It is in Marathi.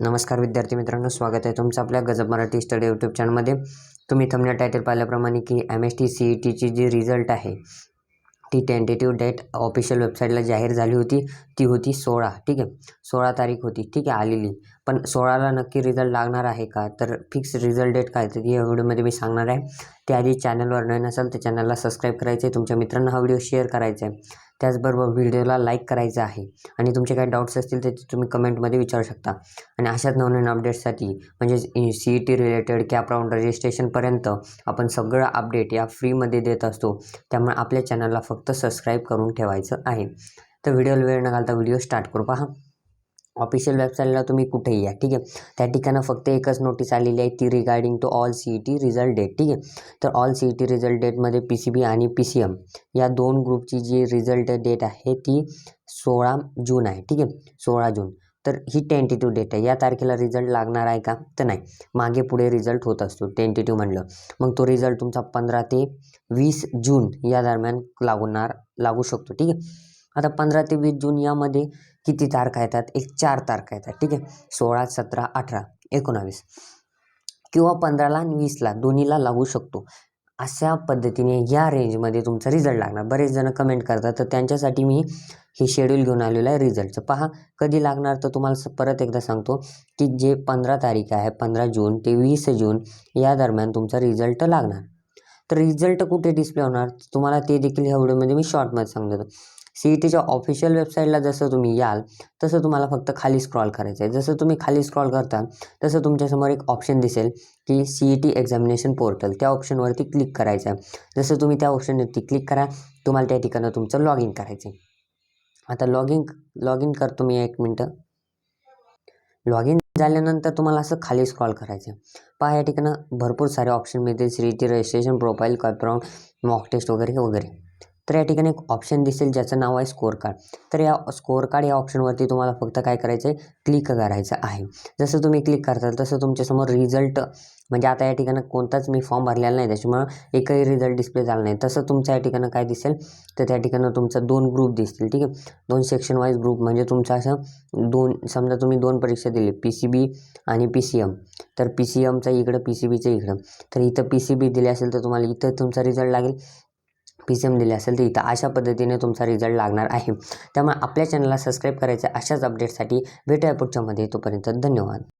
नमस्कार विद्यार्थी मित्रांनो स्वागत आहे तुमचं आपल्या गजब मराठी स्टडी यूट्यूब चॅनलमध्ये तुम्ही थंबनेल टायटल पाहिल्याप्रमाणे की M S T C E टीची जी रिझल्ट आहे ती टेंटेटिव्ह डेट ऑफिशियल वेबसाईटला जाहीर झाली होती. ती होती सोळा ठीक आहे? सोळा तारीख होती ठीक आहे आलेली. पण सोळाला नक्की रिझल्ट लागणार आहे का? तर फिक्स रिझल्ट डेट काय तर या व्हिडिओमध्ये मी सांगणार आहे. त्याआधी चॅनलवर नवीन असेल तर चॅनलला सबस्क्राईब करायचं आहे तुमच्या मित्रांना हा व्हिडिओ शेअर करायचा आहे त्याचबरोबर व्हिडिओला लाईक करायचं आहे. आणि तुमचे काही डाऊट्स असतील तर ते तुम्ही कमेंटमध्ये विचारू शकता. आणि अशाच नवनवीन अपडेट्ससाठी म्हणजेच C E T related cap round रजिस्ट्रेशनपर्यंत आपण सगळं अपडेट या फ्रीमध्ये देत असतो. त्यामुळे आपल्या चॅनलला फक्त सबस्क्राईब करून ठेवायचं आहे. तर व्हिडिओला वेळ न घालता व्हिडिओ स्टार्ट करू पहा. ऑफिशियल वेबसाईटला तुम्ही कुठेही या ठीक आहे? त्या ठिकाणं फक्त एकच नोटीस आलेली आहे ती regarding to all C E T result date ठीक आहे? तर all C E T result डेटमध्ये P C B आणि पी सी एम या दोन ग्रुपची जी रिझल्ट डेट आहे ती सोळा जून आहे ठीक आहे? सोळा जून. तर ही टेंटेटिव्ह डेट आहे. या तारखेला रिझल्ट लागणार आहे का? तर नाही. मागे पुढे रिझल्ट होत असतो टेंटेटिव्ह म्हणलं. मग तो रिझल्ट तुमचा पंधरा ते वीस जून या दरम्यान लागणार लागू शकतो ठीक आहे? आता पंधरा ते वीस जून यामध्ये किती तारखा येतात? एक चार तारखा येतात ठीक आहे? सोळा सतरा अठरा एकोणावीस. किंवा पंधराला आणि वीसला दोन्हीला लागू शकतो. अशा पद्धतीने या रेंजमध्ये तुमचा रिझल्ट लागणार. बरेच जण कमेंट करतात तर त्यांच्यासाठी मी हे शेड्यूल घेऊन आलेलं आहे रिझल्टचं पहा कधी लागणार? तर तुम्हाला परत एकदा सांगतो की जे पंधरा तारीख आहे पंधरा जून ते वीस जून या दरम्यान तुमचा रिझल्ट लागणार. तर रिझल्ट कुठे डिस्प्ले होणार? तुम्हाला ते देखील ह्या व्हिडिओमध्ये मी शॉर्टमध्ये सांगतो. सी ई टीच्या ऑफिशियल वेबसाईटला जसं तुम्ही याल तसं तुम्हाला फक्त खाली स्क्रॉल करायचं आहे जसं तुम्ही खाली स्क्रॉल करता तसं तुमच्यासमोर एक ऑप्शन दिसेल की C E T examination portal. त्या ऑप्शनवरती क्लिक करायचं आहे जसं तुम्ही त्या ऑप्शनवरती क्लिक करा तुम्हाला त्या ठिकाणी तुमचं लॉग इन करायचं आहे आता लॉग इन लॉग इन करतो मी एक मिनटं. लॉग इन झाल्यानंतर तुम्हाला असं खाली स्क्रॉल करायचं आहे पहा या ठिकाणं भरपूर सारे ऑप्शन मिळतील. C T registration profile cap round mock test वगैरे वगैरे. तर या ठिकाणी एक ऑप्शन दिसेल ज्याचं नाव आहे स्कोअर कार्ड तर या स्कोअर कार्ड या ऑप्शनवरती तुम्हाला फक्त काय करायचं आहे? क्लिक करायचं आहे. जसं तुम्ही क्लिक करताल तसं तुमच्यासमोर रिझल्ट म्हणजे आता या ठिकाणी कोणताच मी फॉर्म भरलेला नाही त्याच्यामुळं एकही रिझल्ट डिस्प्ले झाला नाही. तसं तुमच्या या ठिकाणं काय दिसेल? तर त्या ठिकाणं तुमचं दोन ग्रुप दिसतील ठीक आहे? दोन सेक्शन वाईज ग्रुप म्हणजे तुमचं असं दोन समजा तुम्ही दोन परीक्षा दिली पी सी बी आणि पी सी एम तर पी सी एमचं इकडं पी सी बीचं इकडं. तर इथं पी सी बी दिले असेल तर तुम्हाला इथं तुमचा रिझल्ट लागेल. पी सी एम दिले असेल तर इथं अशा पद्धतीने तुमचा रिझल्ट लागणार आहे. त्यामुळे आपल्या चॅनलला सबस्क्राईब करायचं अशाच अपडेटसाठी भेटूया पुढच्यामध्ये तोपर्यंत धन्यवाद.